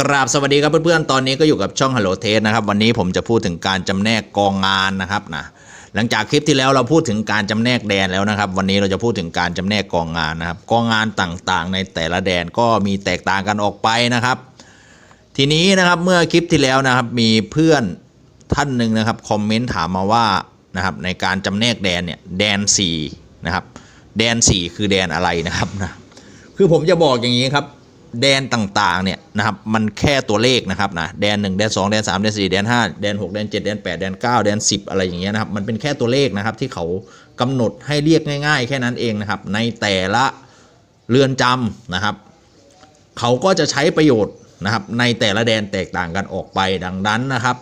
กราบสวัสดีครับเพื่อนๆ ตอนนี้ก็อยู่กับช่อง Hello t e s t นะครับ วันนี้ผมจะพูดถึงการจำแนกกองงานนะครับนะหลังจากคลิปที่แล้วเราพูดถึงการจำแนกแดนแล้วนะครับ วันนี้เราจะพูดถึงการจำแนกกองงานนะครับ กองงานต่างๆ ในแต่ละแดนก็มีแตกต่างกันออกไปนะครับ ทีนี้นะครับเมื่อคลิปที่แล้วนะครับ มีเพื่อนท่านหนึ่งนะครับคอมเมนต์ถามมาว่านะครับในการจำแนกแดนเนี่ยแดน4นะครับแดน 4 คือแดนอะไรนะครับนะคือผมจะบอกอย่างนี้ครับ แดนต่างๆเนี่ยนะครับมันแค่ตัวเลขนะครับนะแดน 1 แดน 2 แดน 3 แดน 4 แดน 5 แดน 6 แดน 7 แดน 8 แดน 9 แดน 10 อะไรอย่างเงี้ยนะครับมันเป็นแค่ตัวเลขนะครับที่เขากำหนดให้เรียกง่าย ๆ แค่นั้นเองนะครับในแต่ละเรือนจำนะครับ เขาก็จะใช้ประโยชน์นะครับในแต่ละแดนแตกต่างกันออกไปดังนั้นนะครับ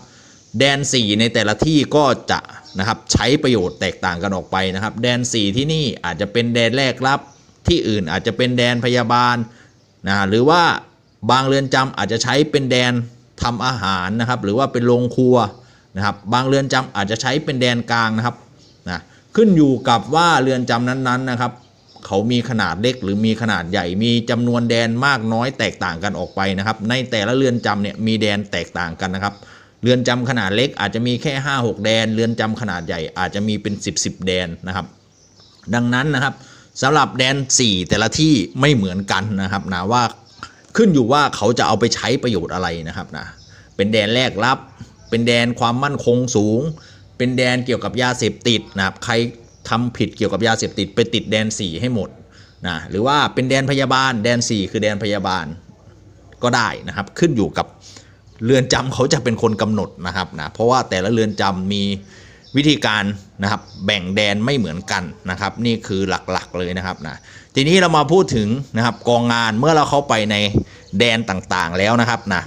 แดน 4 ในแต่ละที่ก็จะนะครับใช้ประโยชน์แตกต่างกันออกไปนะครับ แดน 4 ที่นี่อาจจะเป็นแดนแรกรับที่อื่นอาจจะเป็นแดนพยาบาล นะหรือว่าบางเรือนจำอาจจะใช้เป็นแดนทำอาหารนะครับหรือว่าเป็นโรงครัวนะครับบางเรือนจำอาจจะใช้เป็นแดนกลางนะครับนะขึ้นอยู่กับว่าเรือนจำนั้นๆนะครับ เขามีขนาดเล็กหรือมีขนาดใหญ่ มีจำนวนแดนมากน้อยแตกต่างกันออกไปนะครับ ในแต่ละเรือนจำเนี่ยมีแดนแตกต่างกันนะครับ เรือนจำขนาดเล็กอาจจะมีแค่ 5 6 แดน เรือนจำขนาดใหญ่อาจจะมีเป็น 10 10 แดนนะครับ ดังนั้นนะครับ สำหรับแดน 4 แต่ละที่ไม่เหมือนกันนะครับนะว่าขึ้นอยู่ว่าเขาจะเอาไปใช้ประโยชน์อะไรนะครับนะเป็นแดนแรกรับ เป็นแดนความมั่นคงสูง เป็นแดนเกี่ยวกับยาเสพติดนะครับใครทำผิดเกี่ยวกับยาเสพติดไปติดแดน 4 ให้หมดนะหรือว่าเป็นแดนพยาบาลแดน 4 คือแดนพยาบาลก็ได้นะครับ ขึ้นอยู่กับเรือนจำเขาจะเป็นคนกำหนดนะครับนะเพราะว่าแต่ละเรือนจำมี วิธีการนะครับแบ่งแดนไม่เหมือนกันนะครับ นี่คือหลักๆเลยนะครับนะทีนี้เรามาพูดถึงนะครับกองงานเมื่อเราเข้าไปในแดนต่างๆแล้วนะครับนะ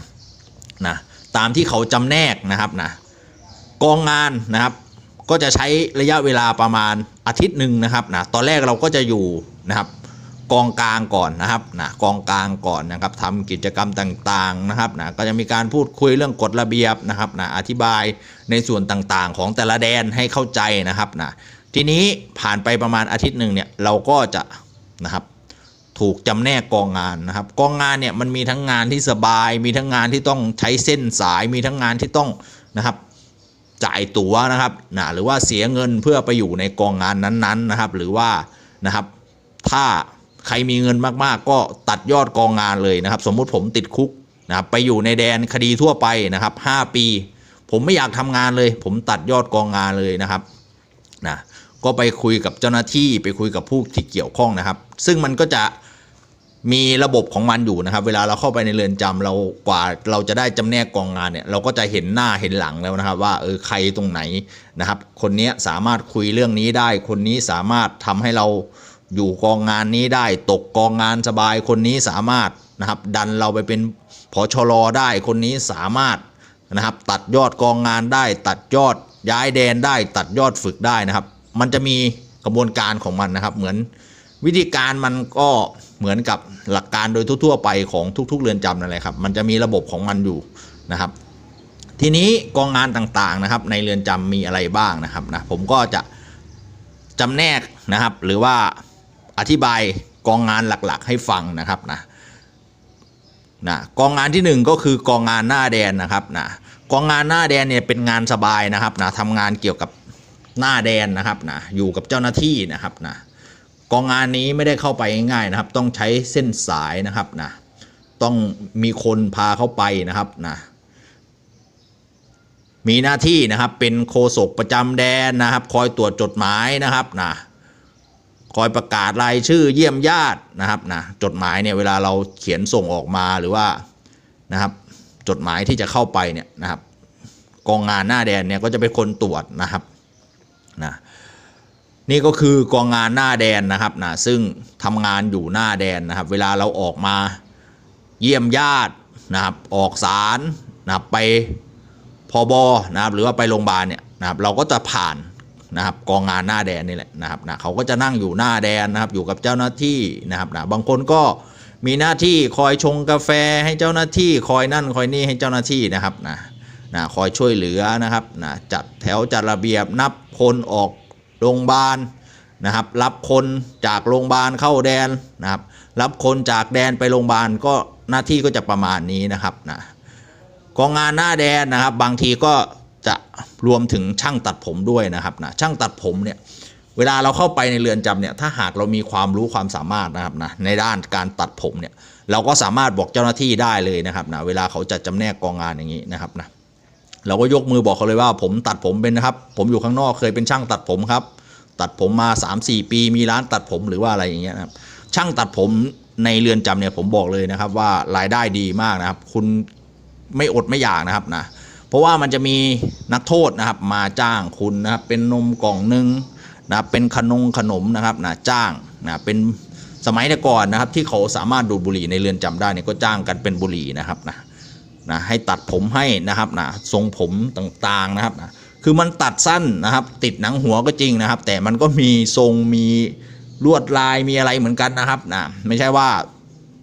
นะตามที่เขาจำแนกนะครับนะกองงานนะครับ ก็จะใช้ระยะเวลาประมาณอาทิตย์หนึ่งนะครับนะตอนแรกเราก็จะอยู่นะครับ กองกลางก่อนนะครับนะกองกลางก่อนนะครับทำกิจกรรมต่างๆนะครับนะก็จะมีการพูดคุยเรื่องกฎระเบียบนะครับนะอธิบายในส่วนต่างๆ ของแต่ละแดนให้เข้าใจนะครับนะทีนี้ผ่านไปประมาณอาทิตย์หนึ่งเนี่ยเราก็จะนะครับถูกจำแนกกองงานนะครับกองงานเนี่ยมันมีทั้งงานที่สบาย มีทั้งงานที่ต้องใช้เส้นสาย มีทั้งงานที่ต้องนะครับจ่ายตั๋วนะครับนะหรือว่าเสียเงินเพื่อไปอยู่ในกองงานนั้นๆนะครับ หรือว่านะครับถ้า ใครมีเงินมากๆ ก็ตัดยอดกองงานเลยนะครับ สมมุติผมติดคุกนะครับไปอยู่ในแดนคดีทั่วไปนะครับ 5 ปี ผมไม่อยากทำงานเลย ผมตัดยอดกองงานเลยนะครับนะก็ไปคุยกับเจ้าหน้าที่ไปคุยกับผู้ที่เกี่ยวข้องนะครับ ซึ่งมันก็จะมีระบบของมันอยู่นะครับ เวลาเราเข้าไปในเรือนจำเรากว่าเราจะได้จำแนกกองงานเนี่ยเราก็จะเห็นหน้าเห็นหลังแล้วนะครับ ว่าเออใครตรงไหนนะครับ คนนี้สามารถคุยเรื่องนี้ได้ คนนี้สามารถทำให้เรา อยู่กองงานนี้ได้ตกกองงานสบายคนนี้สามารถนะครับ ดันเราไปเป็นผอชรอได้คนนี้สามารถนะครับ ตัดยอดกองงานได้ ตัดยอดย้ายแดนได้ ตัดยอดฝึกได้นะครับ มันจะมีกระบวนการของมันนะครับ เหมือนวิธีการมันก็เหมือนกับหลักการโดยทั่วๆไปของทุก ๆ เรือนจำนั่นแหละครับ มันจะมีระบบของมันอยู่นะครับ ทีนี้กองงานต่างๆนะครับ ในเรือนจำมีอะไรบ้างนะครับนะผมก็จะจำแนกนะครับ หรือว่า อธิบายกองงานหลักๆ ให้ฟังนะครับนะนะกองงานที่หนึ่งก็คือกองงานหน้าแดนนะครับนะกองงานหน้าแดนเนี่ยเป็นงานสบายนะครับนะทำงานเกี่ยวกับหน้าแดนนะครับนะอยู่กับเจ้าหน้าที่นะครับนะกองงานนี้ไม่ได้เข้าไปง่ายๆนะครับ ต้องใช้เส้นสายนะครับนะต้องมีคนพาเข้าไปนะครับนะมีหน้าที่นะครับเป็นโฆษกประจำแดนนะครับ คอยตรวจจดหมายนะครับนะ คอยประกาศรายชื่อเยี่ยมญาตินะครับนะจดหมายเนี่ยเวลาเราเขียนส่งออกมาหรือว่านะครับจดหมายที่จะเข้าไปเนี่ยนะครับกองงานหน้าแดนเนี่ยก็จะเป็นคนตรวจนะครับนะนี่ก็คือกองงานหน้าแดนนะครับนะซึ่งทำงานอยู่หน้าแดนนะครับ เวลาเราออกมาเยี่ยมญาตินะครับออกสารนะครับไปพอบอนะครับหรือว่าไปโรงพยาบาลเนี่ยนะครับเราก็จะผ่าน นะครับกองงานหน้าแดนนี่แหละนะครับนะเขาก็จะนั่งอยู่หน้าแดนนะครับอยู่กับเจ้าหน้าที่นะครับนะบางคนก็มีหน้าที่คอยชงกาแฟให้เจ้าหน้าที่คอยนั่นคอยนี่ให้เจ้าหน้าที่นะครับนะนะคอยช่วยเหลือนะครับนะจัดแถวจัดระเบียบนับคนออกโรงพยาบาลนะครับ รับคนจากโรงพยาบาลเข้าแดนนะครับ รับคนจากแดนไปโรงพยาบาลก็หน้าที่ก็จะประมาณนี้นะครับนะกองงานหน้าแดนนะครับ บางทีก็ จะรวมถึงช่างตัดผมด้วยนะครับนะช่างตัดผมเนี่ยเวลาเราเข้าไปในเรือนจำเนี่ยถ้าหากเรามีความรู้ความสามารถนะครับนะในด้านการตัดผมเนี่ยเราก็สามารถบอกเจ้าหน้าที่ได้เลยนะครับนะเวลาเขาจัดจำแนกกองงานอย่างนี้นะครับนะเราก็ยกมือบอกเขาเลยว่าผมตัดผมเป็นนะครับ ผมอยู่ข้างนอกเคยเป็นช่างตัดผมครับ ตัดผมมา 3-4 ปี มีร้านตัดผมหรือว่าอะไรอย่างเงี้ยนะครับช่างตัดผมในเรือนจำเนี่ยผมบอกเลยนะครับว่ารายได้ดีมากนะครับ คุณไม่อดไม่อยากนะครับนะ เพราะว่ามันจะมีนักโทษนะครับมาจ้างคุณนะครับเป็นนมกล่องหนึ่งนะครับเป็นขนมขนมนะครับนะจ้างนะเป็นสมัยแต่ก่อนนะครับที่เขาสามารถดูดบุหรี่ในเรือนจำได้เนี่ยก็จ้างกันเป็นบุหรี่นะครับนะนะให้ตัดผมให้นะครับนะทรงผมต่างๆนะครับนะคือมันตัดสั้นนะครับ ติดหนังหัวก็จริงนะครับ แต่มันก็มีทรงมีลวดลายมีอะไรเหมือนกันนะครับนะไม่ใช่ว่า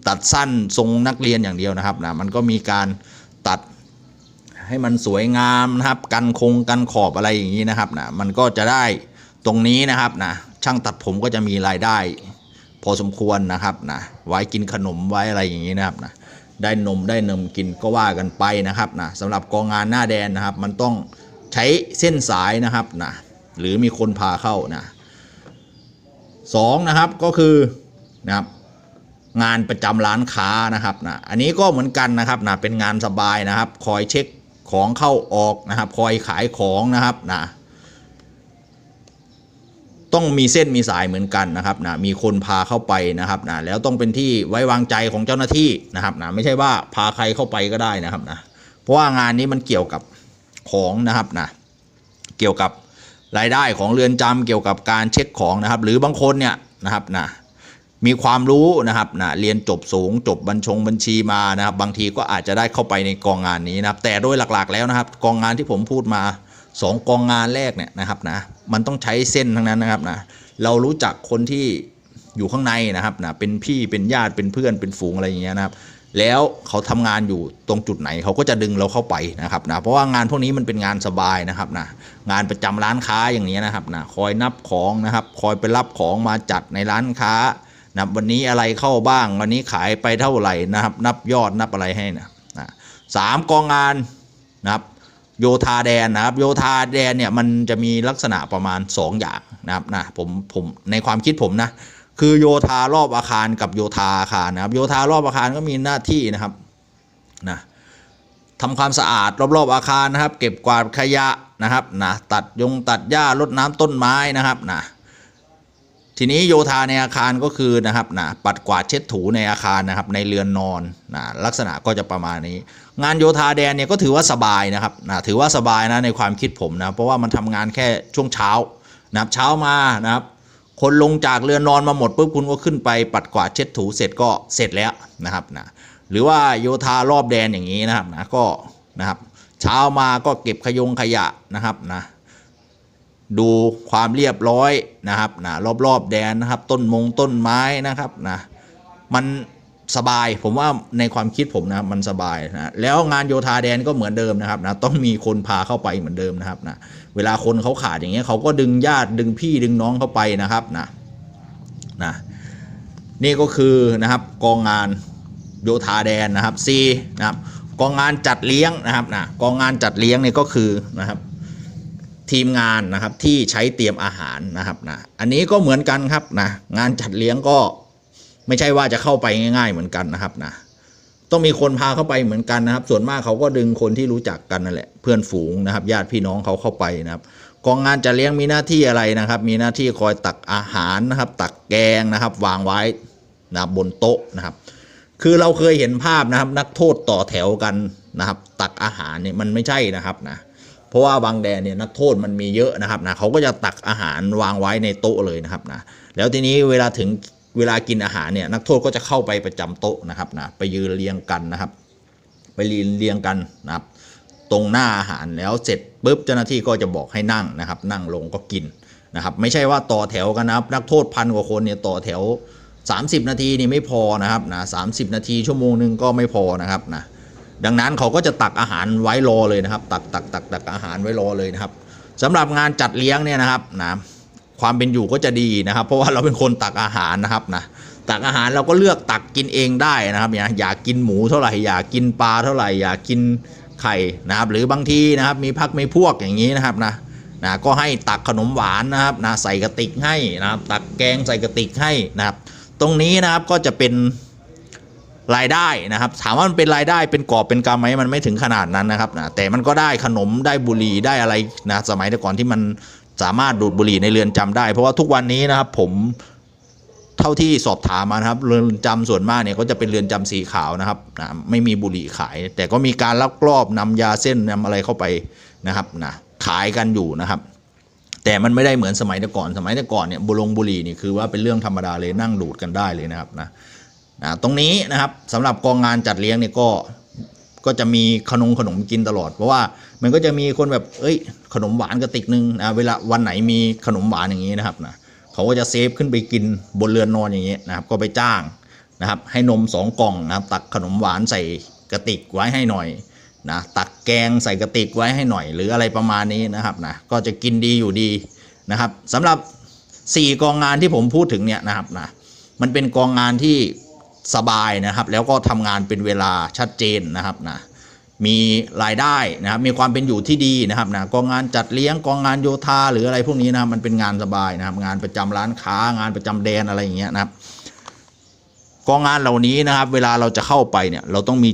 ตัดสั้นทรงนักเรียนอย่างเดียวนะครับนะมันก็มีการ ให้มันสวยงามนะครับกันคงกันขอบอะไรอย่างนี้นะครับนะมันก็จะได้ตรงนี้นะครับนะช่างตัดผมก็จะมีรายได้ พอสมควรนะครับนะไว้กินขนมไว้อะไรอย่างนี้นะครับนะได้นมได้นมกินก็ว่ากันไปนะครับนะสำหรับกองงานหน้าแดนนะครับ มันต้องใช้เส้นสายนะครับนะหรือมีคนพาเข้านะสองนะครับก็คือนะครับงานประจำร้านค้านะครับนะอันนี้ก็เหมือนกันนะครับนะเป็นงานสบายนะครับ คอยเช็ค ของเข้าออกนะครับคอยขายของนะครับนะต้องมีเส้นมีสายเหมือนกันนะครับนะมีคนพาเข้าไปนะครับนะแล้วต้องเป็นที่ไว้วางใจของเจ้าหน้าที่นะครับนะไม่ใช่ว่าพาใครเข้าไปก็ได้นะครับนะเพราะว่างานนี้มันเกี่ยวกับของนะครับนะเกี่ยวกับรายได้ของเรือนจำเกี่ยวกับการเช็คของนะครับ หรือบางคนเนี่ยนะครับนะ มีความรู้นะครับนะเรียนจบสูงจบบัญชงบัญชีมานะครับ บางทีก็อาจจะได้เข้าไปในกองงานนี้นะครับ แต่โดยหลักๆแล้วนะครับ กองงานที่ผมพูดมาสองกองงานแรกเนี่ยนะครับนะมันต้องใช้เส้นทั้งนั้นนะครับนะเรารู้จักคนที่อยู่ข้างในนะครับนะเป็นพี่เป็นญาติเป็นเพื่อนเป็นฝูงอะไรอย่างเงี้ยนะครับ แล้วเขาทำงานอยู่ตรงจุดไหนเขาก็จะดึงเราเข้าไปนะครับนะเพราะว่างานพวกนี้มันเป็นงานสบายนะครับนะงานประจำร้านค้าอย่างนี้นะครับนะคอยนับของนะครับ คอยไปรับของมาจัดในร้านค้า นะครับวันนี้อะไรเข้าบ้าง วันนี้ขายไปเท่าไหร่นะครับ นับยอดนับอะไรให้นะนะสามกองงานนะครับโยธาแดนนะครับโยธาแดนเนี่ยมันจะมีลักษณะประมาณ 2 อย่างนะครับนะผมผมในความคิดผมนะคือโยธารอบอาคารกับโยธาอาคารนะครับ โยธารอบอาคารก็มีหน้าที่นะครับนะทำความสะอาดรอบๆอาคารนะครับ เก็บกวาดขยะนะครับนะตัดยงตัดหญ้ารดน้ำต้นไม้นะครับนะ ทีนี้โยธาในอาคารก็คือนะครับนะปัดกวาดเช็ดถูในอาคารนะครับในเรือนนอนนะลักษณะก็จะประมาณนี้ งานโยธาแดนเนี่ยก็ถือว่าสบายนะครับนะถือว่าสบายนะในความคิดผมนะเพราะว่ามันทำงานแค่ช่วงเช้านะครับเช้ามานะครับคนลงจากเรือนนอนมาหมดปุ๊บคุณก็ขึ้นไปปัดกวาดเช็ดถูเสร็จก็เสร็จแล้วนะครับนะหรือว่าโยธารอบแดนอย่างนี้นะครับนะก็นะครับเช้ามาก็เก็บขยงขยะนะครับนะ ดูความเรียบร้อยนะครับนะรอบๆแดนนะครับ ต้นมงต้นไม้นะครับนะมันสบายผมว่าในความคิดผมนะมันสบายนะแล้วงานโยธาแดนก็เหมือนเดิมนะครับนะต้องมีคนพาเข้าไปเหมือนเดิมนะครับนะเวลาคนเขาขาดอย่างเงี้ยเขาก็ดึงญาติดึงพี่ดึงน้องเข้าไปนะครับนะนะนี่ก็คือนะครับกองงานโยธาแดนนะครับ C นะครับกองงานจัดเลี้ยงนะครับนะกองงานจัดเลี้ยงเนี่ยก็คือนะครับ ทีมงานนะครับที่ใช้เตรียมอาหารนะครับนะอันนี้ก็เหมือนกันครับนะงานจัดเลี้ยงก็ไม่ใช่ว่าจะเข้าไปง่ายๆเหมือนกันนะครับนะต้องมีคนพาเข้าไปเหมือนกันนะครับ ส่วนมากเขาก็ดึงคนที่รู้จักกันนั่นแหละเพื่อนฝูงนะครับ ญาติพี่น้องเขาเข้าไปนะครับกองงานจัดเลี้ยงมีหน้าที่อะไรนะครับ มีหน้าที่คอยตักอาหารนะครับ ตักแกงนะครับ วางไว้นะบบนโต๊ะนะครับ คือเราเคยเห็นภาพนะครับ นักโทษต่อแถวกันนะครับ ตักอาหารเนี่ยมันไม่ใช่นะครับนะ เพราะว่าบางแดนเนี่ยนักโทษมันมีเยอะนะครับนะเขาก็จะตักอาหารวางไว้ในโต๊ะเลยนะครับนะแล้วทีนี้เวลาถึงเวลากินอาหารเนี่ยนักโทษก็จะเข้าไปประจำโต๊ะนะครับนะไปยืนเรียงกันนะครับ ไปยืนเรียงกันนะครับ ตรงหน้าอาหารแล้วเสร็จปุ๊บเจ้าหน้าที่ก็จะบอกให้นั่งนะครับ นั่งลงก็กินนะครับ ไม่ใช่ว่าต่อแถวกันนะครับ นักโทษพันกว่าคนเนี่ยต่อแถว 30 นาทีนี่ไม่พอนะครับนะสานาทีชั่วโมงหนึงก็ไม่พอนะครับนะ ดังนั้นเขาก็จะตักอาหารไว้รอเลยนะครับ ตักตักตักตักอาหารไว้รอเลยนะครับสำหรับงานจัดเลี้ยงเนี่ยนะครับนะความเป็นอยู่ก็จะดีนะครับ เพราะว่าเราเป็นคนตักอาหารนะครับนะตักอาหารเราก็เลือกตักกินเองได้นะครับอย่าอยากกินหมูเท่าไหร่อยากกินปลาเท่าไหร่อยากกินไข่นะครับ หรือบางทีนะครับ มีพักมีพวกอย่างนี้นะครับนะนะก็ให้ตักขนมหวานนะครับนะใส่กระติกให้นะครับ ตักแกงใส่กระติกให้นะครับ ตรงนี้นะครับก็จะเป็น รายได้นะครับ ถามว่ามันเป็นรายได้เป็นกอบเป็นกำไหมมันไม่ถึงขนาดนั้นนะครับนะแต่มันก็ได้ขนมได้บุหรี่ได้อะไรนะสมัยแต่ก่อนที่มันสามารถดูดบุหรี่ในเรือนจำได้ เพราะว่าทุกวันนี้นะครับผมเท่าที่สอบถามมานะครับเรือนจำส่วนมากเนี่ยก็จะเป็นเรือนจำสีขาวนะครับนะไม่มีบุหรี่ขาย แต่ก็มีการลักลอบนำยาเส้นนำอะไรเข้าไปนะครับนะขายกันอยู่นะครับ แต่มันไม่ได้เหมือนสมัยแต่ก่อน สมัยแต่ก่อนเนี่ยบุลงบุหรี่นี่คือว่าเป็นเรื่องธรรมดาเลยนั่งดูดกันได้เลยนะครับนะ นะตรงนี้นะครับสำหรับกองงานจัดเลี้ยงเนี่ยก็ก็จะมีขนมขนมกินตลอด เพราะว่ามันก็จะมีคนแบบเอ้ย ขนมหวานกระติกนึงนะเวลาวันไหนมีขนมหวานอย่างนี้นะครับนะเขาก็จะเซฟขึ้นไปกินบนเรือนนอนอย่างเงี้ยนะครับ ก็ไปจ้างนะครับให้นมสองกล่องนะครับตักขนมหวานใส่กระติกไว้ให้หน่อยนะตักแกงใส่กระติกไว้ให้หน่อย หรืออะไรประมาณนี้นะครับนะก็จะกินดีอยู่ดีนะครับสำหรับ 4 กองงานที่ผมพูดถึงเนี่ยนะครับนะมันเป็นกองงานที่ สบายนะครับ แล้วก็ทำงานเป็นเวลาชัดเจนนะครับนะมีรายได้นะครับมีความเป็นอยู่ที่ดีนะครับนะกองงานจัดเลี้ยงกองงานโยธาหรืออะไรพวกนี้นะมันเป็นงานสบายนะครับ งานประจำร้านค้างานประจำแดนอะไรอย่างเงี้ยนะครับกองงานเหล่านี้นะครับ เวลาเราจะเข้าไปเนี่ยเราต้องมี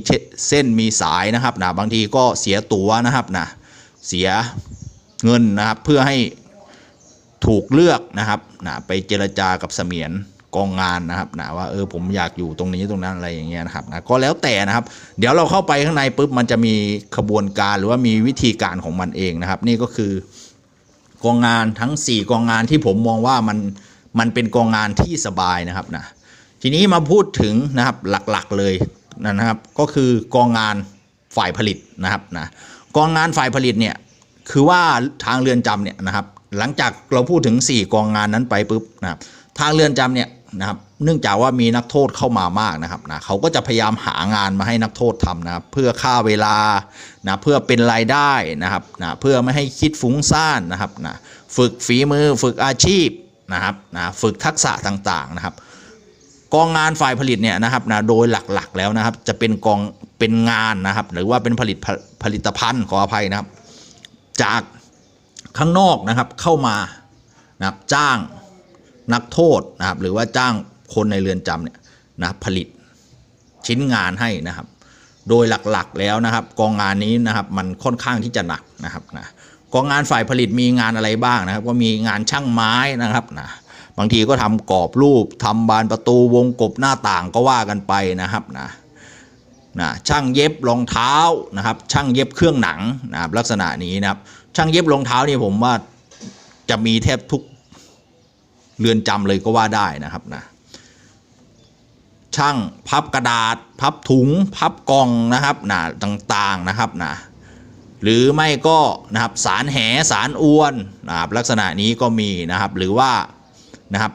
เส้นมีสายนะครับนะบางทีก็เสียตั๋วนะครับนะเสียเงินนะครับเพื่อให้ถูกเลือกนะครับนะไปเจรจากับเสมียน กองงานนะครับนะว่าเออผมอยากอยู่ตรงนี้ตรงนั้นอะไรอย่างเงี้ยนะครับนะก็แล้วแต่นะครับ เดี๋ยวเราเข้าไปข้างในปุ๊บมันจะมีขบวนการหรือว่ามีวิธีการของมันเองนะครับ นี่ก็คือกองงานทั้ง 4 กองงานที่ผมมองว่ามันมันเป็นกองงานที่สบายนะครับนะทีนี้มาพูดถึงนะครับหลักๆเลยนะครับ ก็คือกองงานฝ่ายผลิตนะครับนะกองงานฝ่ายผลิตเนี่ยคือว่าทางเรือนจำเนี่ยนะครับหลังจากเราพูดถึง 4 กองงานนั้นไปปุ๊บนะครับทางเรือนจำเนี่ย นะครับ เนื่องจากว่ามีนักโทษเข้ามามากนะครับนะเขาก็จะพยายามหางานมาให้นักโทษทำนะครับ เพื่อค่าเวลานะเพื่อเป็นรายได้นะครับนะเพื่อไม่ให้คิดฟุ้งซ่านนะครับนะฝึกฝีมือฝึกอาชีพนะครับนะฝึกทักษะต่างๆนะครับ กองงานฝ่ายผลิตเนี่ยนะครับนะโดยหลักๆแล้วนะครับ จะเป็นกองเป็นงานนะครับ หรือว่าเป็นผลิตผผลิตภัณฑ์ขออภัยนะครับ จากข้างนอกนะครับเข้ามานะครับจ้าง นักโทษนะครับหรือว่าจ้างคนในเรือนจำเนี่ยนะผลิตชิ้นงานให้นะครับ โดยหลักๆแล้วนะครับ กองงานนี้นะครับมันค่อนข้างที่จะหนักนะครับนะกองงานฝ่ายผลิตมีงานอะไรบ้างนะครับ ก็มีงานช่างไม้นะครับนะบางทีก็ทำกรอบรูปทำบานประตูวงกบหน้าต่างก็ว่ากันไปนะครับนะนะช่างเย็บรองเท้านะครับ ช่างเย็บเครื่องหนังนะครับลักษณะนี้นะครับ ช่างเย็บรองเท้านี่ผมว่าจะมีแทบทุก เรือนจำเลยก็ว่าได้นะครับนะช่างพับกระดาษ พับถุง พับกล่องนะครับนะต่างๆนะครับนะหรือไม่ก็นะครับสารแหสารอวนนะครับลักษณะนี้ก็มีนะครับหรือว่านะครับ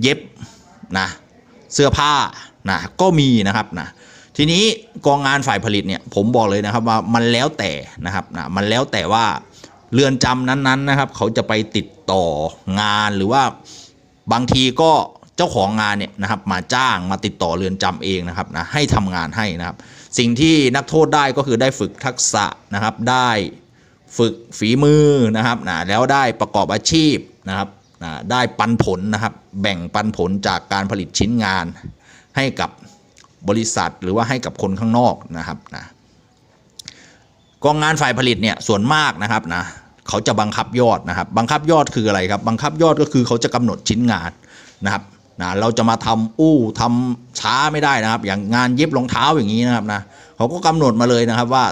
เย็บนะเสื้อผ้านะก็มีนะครับนะทีนี้กองงานฝ่ายผลิตเนี่ยผมบอกเลยนะครับว่ามันแล้วแต่นะครับนะมันแล้วแต่ว่า เรือนจำนั้นๆนะครับ เขาจะไปติดต่องานหรือว่าบางทีก็เจ้าของงานเนี่ยนะครับมาจ้างมาติดต่อเรือนจำเองนะครับนะให้ทำงานให้นะครับ สิ่งที่นักโทษได้ก็คือได้ฝึกทักษะนะครับ ได้ฝึกฝีมือนะครับนะแล้วได้ประกอบอาชีพนะครับนะได้ปันผลนะครับ แบ่งปันผลจากการผลิตชิ้นงานให้กับบริษัทหรือว่าให้กับคนข้างนอกนะครับนะ กองงานฝ่ายผลิตเนี่ยส่วนมากนะครับนะเขาจะบังคับยอดนะครับบังคับยอดคืออะไรครับ บังคับยอดก็คือเขาจะกำหนดชิ้นงานนะครับนะเราจะมาทำอู้ทำช้าไม่ได้นะครับ อย่างงานเย็บรองเท้าอย่างนี้นะครับนะเขาก็กำหนดมาเลยนะครับว่า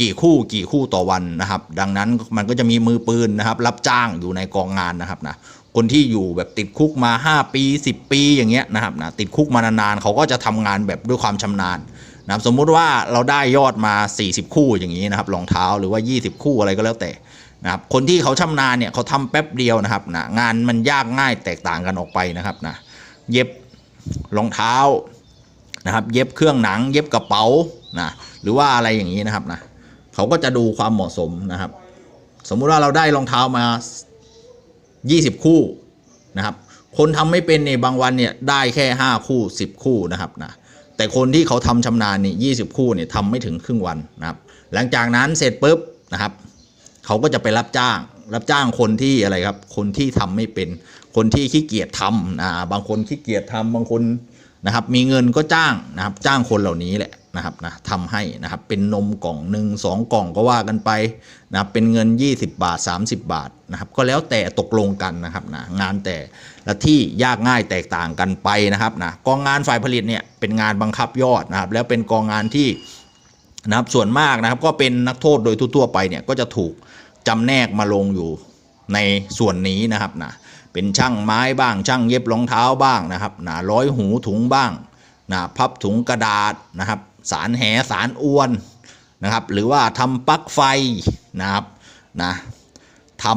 กี่คู่กี่คู่ต่อวันนะครับ ดังนั้นมันก็จะมีมือปืนนะครับ รับจ้างอยู่ในกองงานนะครับนะคนที่อยู่แบบติดคุกมา 5 ปี 10 ปีอย่างเงี้ยนะครับนะติดคุกมานานๆเขาก็จะทำงานแบบด้วยความชำนาญ นะครับสมมุติว่าเราได้ยอดมา 40 คู่อย่างนี้นะครับรองเท้าหรือว่า 20 คู่อะไรก็แล้วแต่นะครับคนที่เขาชำนาญเนี่ยเขาทำแป๊บเดียวนะครับนะงานมันยากง่ายแตกต่างกันออกไปนะครับนะเย็บรองเท้านะครับเย็บเครื่องหนัง เย็บกระเป๋านะหรือว่าอะไรอย่างนี้นะครับนะเขาก็จะดูความเหมาะสมนะครับ สมมุติว่าเราได้รองเท้ามา 20 คู่นะครับคนทำไม่เป็นเนี่ยบางวันเนี่ยได้แค่ห้าคู่สิบคู่นะครับนะ แต่คนที่เขาทำชำนาญนี่ยี่สิบคู่เนี่ยทำไม่ถึงครึ่งวันนะครับ หลังจากนั้นเสร็จปุ๊บนะครับเขาก็จะไปรับจ้าง รับจ้างคนที่อะไรครับ คนที่ทำไม่เป็น คนที่ขี้เกียจทำนะบางคนขี้เกียจทำบางคนนะครับ มีเงินก็จ้างนะครับ จ้างคนเหล่านี้แหละ นะครับนะทำให้นะครับเป็นนมกล่องหนึ่งสองกล่องก็ว่ากันไปนะครับเป็นเงิน 20 บาท 30 บาทนะครับก็แล้วแต่ตกลงกันนะครับนะงานแต่ละที่ยากง่ายแตกต่างกันไปนะครับนะกองงานฝ่ายผลิตเนี่ยเป็นงานบังคับยอดนะครับแล้วเป็นกองงานที่นะครับส่วนมากนะครับก็เป็นนักโทษโดยทั่วๆไปเนี่ยก็จะถูกจำแนกมาลงอยู่ในส่วนนี้นะครับนะเป็นช่างไม้บ้าง ช่างเย็บรองเท้าบ้างนะครับนะร้อยหูถุงบ้างนะพับถุงกระดาษนะครับ สารแหสารอวนนะครับ หรือว่าทำปลั๊กไฟนะครับนะทำ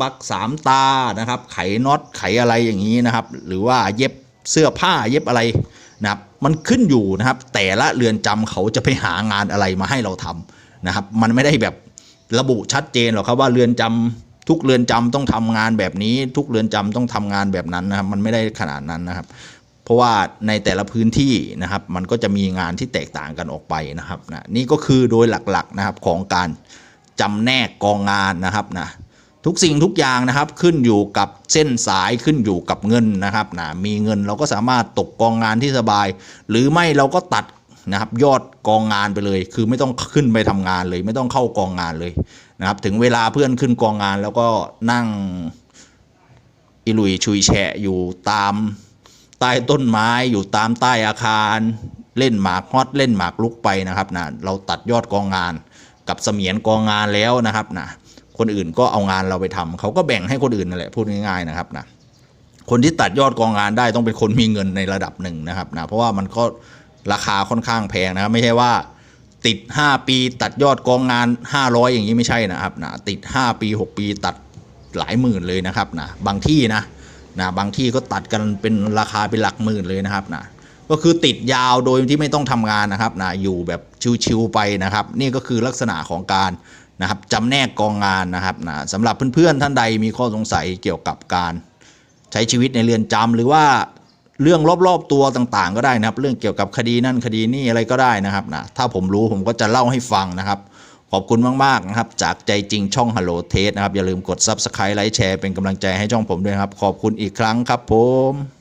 ปลั๊กสามตานะครับ ไขน็อตไขอะไรอย่างนี้นะครับ หรือว่าเย็บเสื้อผ้าเย็บอะไรนะครับมันขึ้นอยู่นะครับ แต่ละเรือนจำเขาจะไปหางานอะไรมาให้เราทำนะครับ มันไม่ได้แบบระบุชัดเจนหรอกครับว่าเรือนจำทุกเรือนจำต้องทำงานแบบนี้ ทุกเรือนจำต้องทำงานแบบนั้นนะครับ มันไม่ได้ขนาดนั้นนะครับ ราะว่าในแต่ละพื้นที่นะครับ มันก็จะมีงานที่แตกต่างกันออกไปนะครับนะนี่ก็คือโดยหลักๆนะครับของการจำแนกกองงานนะครับนะทุกสิ่งทุกอย่างนะครับขึ้นอยู่กับเส้นสายขึ้นอยู่กับเงินนะครับนะมีเงินเราก็สามารถตกกองงานที่สบาย หรือไม่เราก็ตัดนะครับยอดกองงานไปเลย คือไม่ต้องขึ้นไปทำงานเลย ไม่ต้องเข้ากองงานเลยนะครับ ถึงเวลาเพื่อนขึ้นกองงานแล้วก็นั่งอิลุยชุยแฉะอยู่ตาม ใต้ต้นไม้อยู่ตามใต้อาคาร เล่นหมากฮอตเล่นหมากลุกไปนะครับนะเราตัดยอดกองงานกับเสมียนกองงานแล้วนะครับนะคนอื่นก็เอางานเราไปทำเขาก็แบ่งให้คนอื่นนั่นแหละพูดง่ายๆนะครับนะคนที่ตัดยอดกองงานได้ต้องเป็นคนมีเงินในระดับหนึ่งนะครับนะเพราะว่ามันก็ราคาค่อนข้างแพงนะครับไม่ใช่ว่าติด 5 ปีตัดยอดกองงาน 500 อย่างนี้ไม่ใช่นะครับนะติด 5 ปี 6 ปีตัดหลายหมื่นเลยนะครับนะบางที่นะ นะบางที่ก็ตัดกันเป็นราคาเป็นหลักหมื่นเลยนะครับนะก็คือติดยาวโดยที่ไม่ต้องทำงานนะครับนะอยู่แบบชิวๆไปนะครับ นี่ก็คือลักษณะของการนะครับจำแนกกองงานนะครับนะสำหรับเพื่อนๆท่านใดมีข้อสงสัยเกี่ยวกับการใช้ชีวิตในเรือนจำหรือว่าเรื่องรอบๆตัวต่างๆ ก็ได้นะครับ เรื่องเกี่ยวกับคดีนั่นคดีนี่อะไรก็ได้นะครับนะถ้าผมรู้ผมก็จะเล่าให้ฟังนะครับ ขอบคุณมาก ๆ นะครับ จากใจจริงช่อง Hello t a s t นะครับ อย่าลืมกด Subscribe ไลค์แชร์เป็นกำลังใจให้ช่องผมด้วยครับ ขอบคุณอีกครั้งครับผม